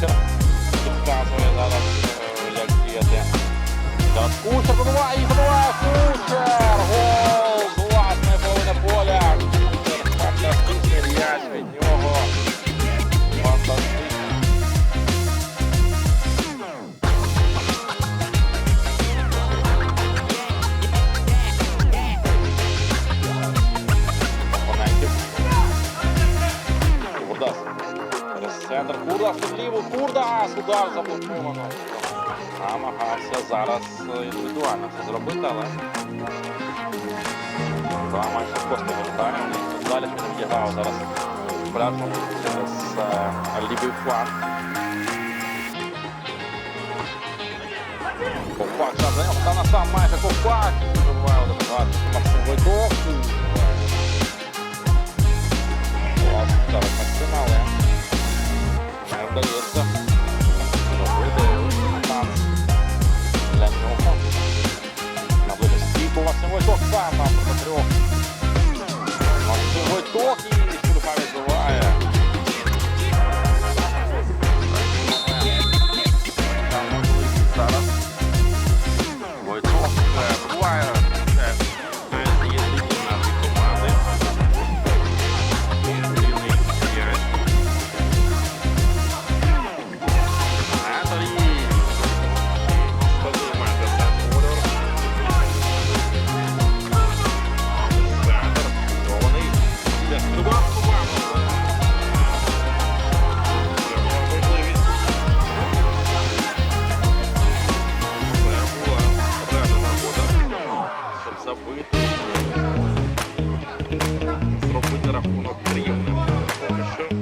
дивіться, показує зараз, е, як діяти. Зараз Кучер добиває, і добиває Кучер! Гол! удар заблоковано. Намагався зараз е, індивідуально це зробити, але майже просто вертає. Далі підбігав зараз братом через е, лівий фланг. Ковпак зараз за нього, та на сам майже ковпак. Вибиває один гад Максим Войтов. Зараз Максим, але не вдається. Бам-бам-бам. Зробити рахунок приємним. Поки що